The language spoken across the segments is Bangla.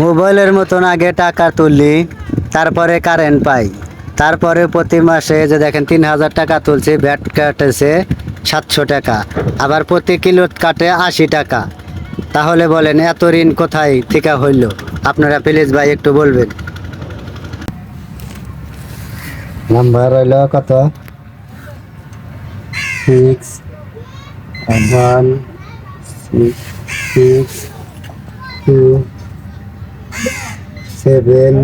মোবাইলের মতন আগে টাকা তুললি তারপরে কারেন্ট পাই। তারপরে প্রতি মাসে যে দেখেন তিন হাজার টাকা তুলছি, ব্যাট কাটেছে সাতশো টাকা। আবার প্রতি কিলো কাটে আশি টাকা। তাহলে বলেন, এত ঋণ কোথায় থেকে হইল? আপনারা প্লিজ ভাই একটু বলবেন। নাম্বার হইল কত? Six one six two seven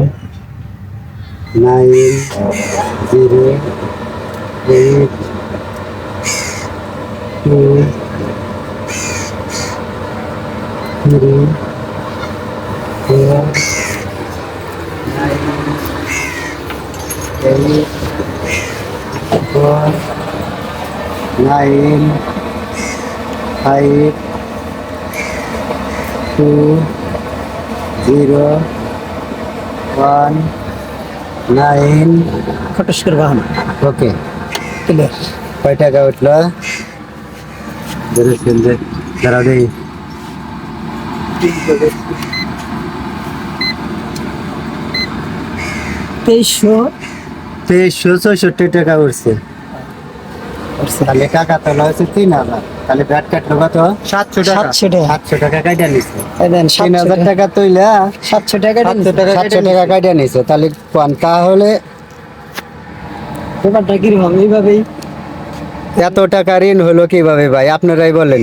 nine zero eight two three four nine eight four nine five two zero one nine. ফটোস্কোর বাহানো ওকে। ক্লিয়ার কয় টাকা উঠল? দাঁড়াও দেখি তেইশশো। তেইশশো চৌষট্টি টাকা উঠছে। তাহলে টাকা তো লয়েছে তিন হাজার। তাহলে ব্যাট কাটলো কত সাতশো সাতশো টাকা। সাতশো টাকা কাইটা নিচ্ছে এই দেন তিন হাজার টাকা। টাকা তুইলা সাতশো টাকা সাতশো টাকা সাতশো টাকা কাটা নিছে। তাহলে তাহলে ব্যাপারটা কীরকম? এইভাবেই। এত টাকা ঋণ হলো কীভাবে ভাই? আপনারাই বলেন।